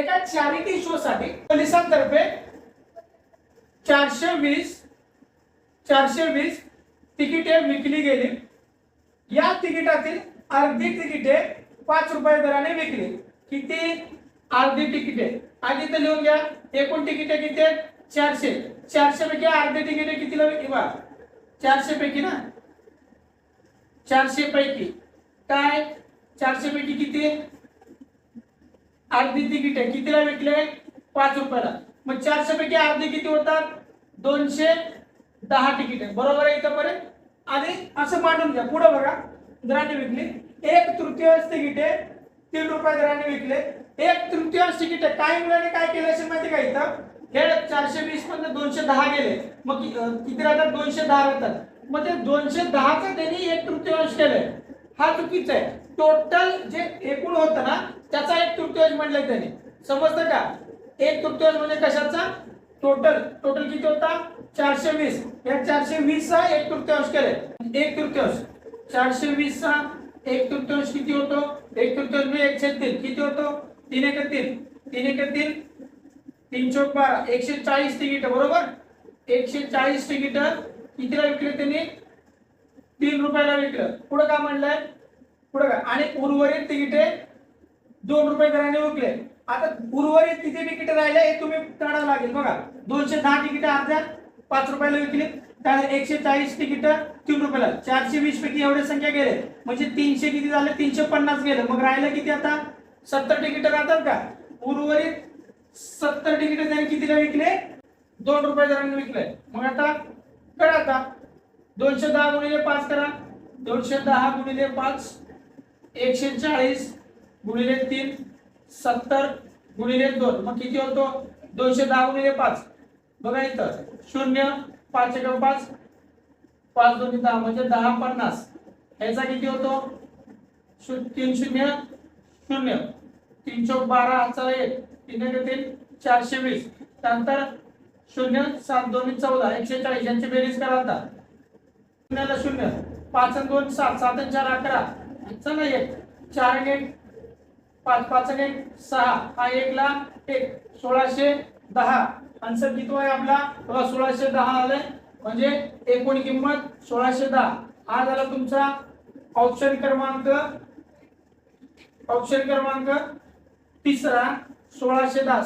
एका charity show साठी पोलिसांतर्फे चारशे वीस चारशे वीस तिकिटे विकली गेली. या तिकिटातील अर्धी तिकिटे पाच रुपये दराने विकली. किती? अर्धी तिकिटे. आधी तर लिहून घ्या एकूण तिकिटे किती आहेत? चारशे. चारशे पैकी अर्धी तिकिटे कितीला विकली? बा चारशे पैकी ना? चारशे पैकी काय? चारशे पैकी किती? अर्धी तिकीट आहे. कितीला विकले पाच रुपयाला. मग चारशे पैकी अर्धी किती होतात? दोनशे दहा तिकीट आहे. बरोबर आहे इथंपर्यंत? आणि असं मांडून घ्या. पुढं बघा. दराने विकली. एक तृतीयांश आहे. तीन रुपये दराने विकले. एक तृतीयांश तिकीट आहे. काही मुलाने काय केलं असेल माहिती का इथं? हे चारशे वीसमध्ये दोनशे दहा गेले. मग किती राहतात? दोनशे दहा राहतात. मग ते दोनशे दहाचं त्यांनी एक तृतीयांश केलंय. हा चुकीचा आहे. टोटल जे एकूण होतं ना त्याचा एक तृतीयांश म्हणलाय त्यांनी. समजतं का? एक तृतीयांश म्हणजे कशाचा? टोटल टोटल किती होता? चारशे वीस. या चारशे वीस चा एक तृतीयांश केलंय. एक तृतीयांश. चारशे वीस चा एक तृतीयांश किती होतो? एक तृतीयांश म्हणजे एकशे तीन. किती होतो? तीन एक तीन. तीन एक तीन. तीन चौक बारा. एकशे चाळीस तिकीट बरोबर? एकशे चाळीस तिकीट कितीला विकले त्यांनी? तीन रुपयाला विकलं. पुढं काय म्हणलंय? पुढं काय? आणि उर्वरित तिकिटे दोन रुपये दराने विकले. आता उर्वरित किती तिकीट राहिले हे तुम्ही काढावं लागेल. बघा दोनशे दहा तिकीट अर्ध्या पाच रुपयाला विकली. त्यानंतर एकशे चाळीस तिकीट तीन रुपयाला. चारशे वीस पैकी एवढे संख्या गेले. म्हणजे तीनशे किती झाले? तीनशे पन्नास गेले. मग राहिलं किती आता? सत्तर तिकीट राहतात का? उर्वरित सत्तर तिकीट त्यांनी कितीला विकले? दोन रुपये दराने विकले. मग आता कळा आता. दोनशे दहा गुणिले पाच करा. दोनशे दहा गुणिले पाच एकशे चाळीस गुणिले तीन सत्तर गुणिले दोन. मग किती होतो? दोनशे दहा गुणिले पाच. बघा इथं शून्य पाच एक पाच. पाच दोन दहा म्हणजे दहा पन्नास. ह्याचा किती होतो? शू- तीन शून्य शून्य. तीन चौक बारा हाचा एक. तीन एक तीन चारशे वीस. त्यानंतर शून्य सात दोन चौदा एकशे चाळीस. यांची बेरीज करा आता. शून्याला शून्य. पाच दोन सात. सात चार अकरा. चला एक. चार आणि एक. पाच पाच आणि एक. सहा. हा एकला एक. सोळाशे दहा. आन्सर किती आहे आपला? बघा सोळाशे दहा आलाय. म्हणजे एकूण किंमत सोळाशे दहा. हा झाला तुमचा ऑप्शन क्रमांक. ऑप्शन क्रमांक तिसरा. सोळाशे दहा.